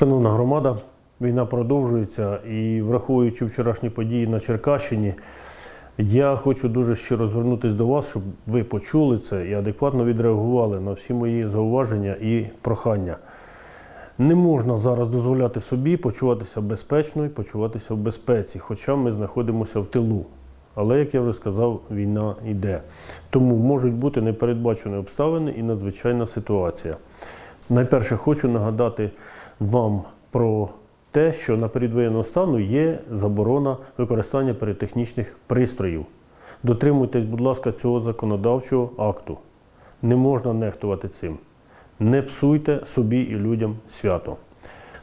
Шановна громада, війна продовжується і враховуючи вчорашні події на Черкащині, я хочу дуже щиро звернутися до вас, щоб ви почули це і адекватно відреагували на всі мої зауваження і прохання. Не можна зараз дозволяти собі почуватися безпечно і почуватися в безпеці, хоча ми знаходимося в тилу. Але, як я вже сказав, війна йде. Тому можуть бути непередбачені обставини і надзвичайна ситуація. Найперше хочу нагадати вам про те, що на період стану є заборона використання піротехнічних пристроїв. Дотримуйтесь, будь ласка, цього законодавчого акту. Не можна нехтувати цим. Не псуйте собі і людям свято.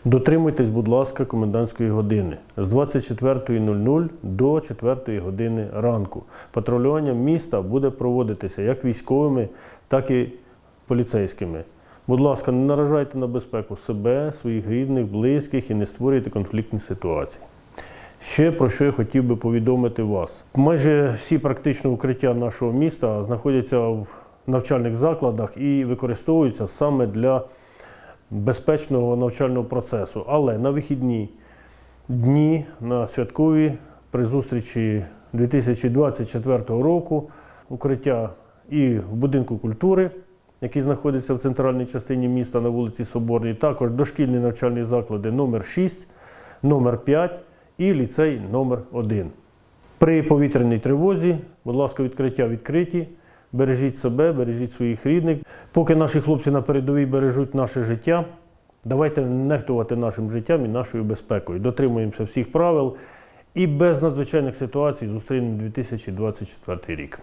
Дотримуйтесь, будь ласка, комендантської години з 24.00 до 4 години ранку. Патрулювання міста буде проводитися як військовими, так і поліцейськими. Будь ласка, не наражайте на безпеку себе, своїх рідних, близьких і не створюйте конфліктні ситуації. Ще про що я хотів би повідомити вас. Майже всі практично укриття нашого міста знаходяться в навчальних закладах і використовуються саме для безпечного навчального процесу. Але на вихідні дні, на святкові при зустрічі 2024 року укриття і в будинку культури, який знаходиться в центральній частині міста на вулиці Соборній, також дошкільні навчальні заклади номер 6, номер 5 і ліцей номер 1. При повітряній тривозі, будь ласка, відкриття відкриті. Бережіть себе, бережіть своїх рідних. Поки наші хлопці на передовій бережуть наше життя, давайте нехтувати нашим життям і нашою безпекою. Дотримуємося всіх правил і без надзвичайних ситуацій зустрінемо 2024 рік.